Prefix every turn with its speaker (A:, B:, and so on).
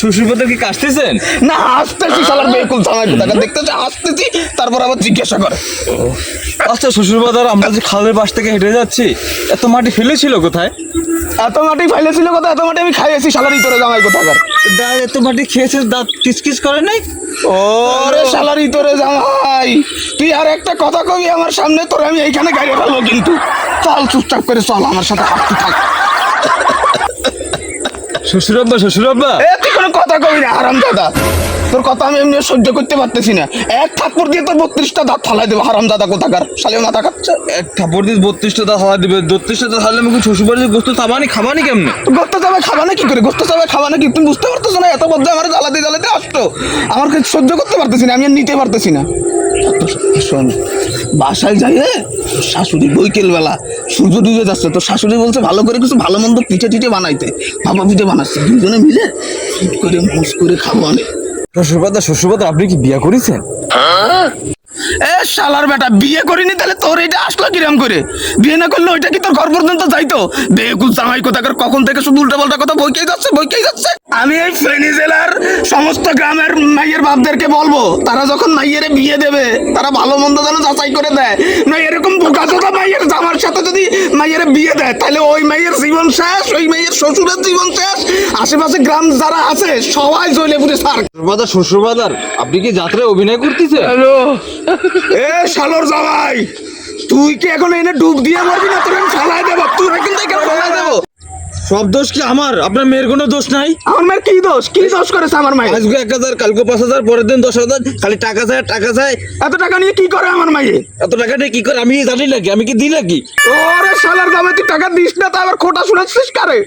A: শ্বশুরবাদের কি কাশতেছেন?
B: না হাসতেছি শালার বেকুল থামাই কোথাকা দেখতেছি? হাসতেছি তারপর আবার জিজ্ঞাসা করে।
A: আচ্ছা শ্বশুরবাদার আমরা যে খালের পাশ থেকে হেঁটে যাচ্ছি এত মাটি ফেলেছিল কোথায়?
B: এত মাটি ফাইলেছিল কথা এত মাটি আমি খাইয়েছি শালার ইতরে জামাই কোথাকার
A: দাঁত এত মাটি খেয়েছে দাঁত কিচকিচ করে নাই?
B: ওরে শালার ইতরে জামাই তুই আর একটা কথা কবি আমার সামনে তোর আমি এইখানে গাড়ি ফেলব কিন্তু। চল চুপচাপ করে চল আমার সাথে হাঁটতে থাক।
A: শ্বশুরাব্বা শ্বশুরাব্বা।
B: এ তুই কোনো কথা কবি না হারাম দাদা। তোর কথা আমি এমনি সহ্য করতে পারতেছি না। এক থাপ্পড় দিয়ে তোর বত্রিশটা দাঁত ফালাই দেবো হারাম দাদা কোথাকার? শালেও মাথা খাচ্ছে।
A: এক থাপড় দিয়ে বত্রিশটা দাঁত হাওয়া দিবে বত্রিশটা দাঁত হারলে আমাকে শ্বশুরবাড়ির গোস্ত থামানি খাবানি কেমনে?
B: গোস্ত চাবে খাবা না কি করে? গোস্ত চাবে খাবা না কি? তুমি বুঝতে পারতেছো না এত বদ্ধ আমার জ্বালাতে জ্বালাতে আসতো। আমার কাছে সহ্য করতে পারতেছি না আমি আর নিতে পারতেছি না। শোন। বাসায় যাইয়ে শাশুড়ি বৈকেল বেলা সূর্য ডুবে যাচ্ছে। তোর শাশুড়ি বলছে ভালো করে কিছু ভালো মন্দ পিঠে টিঠে বানাইতে। ভাপা পিঠে বানাচ্ছে। দুজনে মিলে করে মুস করে খাব অনেক
A: শ্বশুরবাদা শ্বশুরবাদা আপনি কি বিয়া করেছেন?
B: এ শালার বেটা বিয়ে করিনি তাহলে তোর এটা আসলো কিরম করে? বিয়ে না করলে ওইটা কি তোর ঘর পর্যন্ত যাইতো? বেকুল জামাই কোথাকার কখন থেকে শুধু উল্টা পাল্টা কথা বইকেই যাচ্ছে বইকেই যাচ্ছে? আমি এই ফেনী জেলার সমস্ত গ্রামের মাইয়ের বাপদেরকে বলব তারা যখন মাইয়েরে বিয়ে দেবে তারা ভালো মন্দ যেন যাচাই করে দেয়। না এরকম বোকা মাইয়ের জামার মাইয়ের বিয়ে দেয় তাহলে ওই মাইয়ের জীবন শেষ ওই মাইয়ের শ্বশুরের জীবন শেষ। আশেপাশে গ্রাম যারা আছে সবাই জ্বলে পুরে সার
A: শ্বশুর বাজার আপনি কি যাত্রায় অভিনয় করতেছে
B: হ্যালো। এ শালোর জামাই তুই কি এখন এনে ডুব দিয়ে মারবি না? তোর আমি ফালাই দেবো তুই কিন্তু এখানে ফালাই দেবো
A: সব দোষ কি আমার? আপনার মেয়ের কোনো দোষ নাই?
B: আমার মেয়ের কি দোষ? কি দোষ করেছে আমার মায়ের?
A: আজকে এক হাজার কালকে পাঁচ হাজার পরের দিন দশ হাজার খালি টাকা চায় টাকা চায়।
B: এত টাকা নিয়ে কি করে আমার মাইয়ে
A: এত টাকা নিয়ে কি করে? আমি জানি নাকি আমি কি দিই নাকি?
B: ওরে শালার দামে তুই টাকা দিস না তো আবার খোটা শুনেছিস কারে?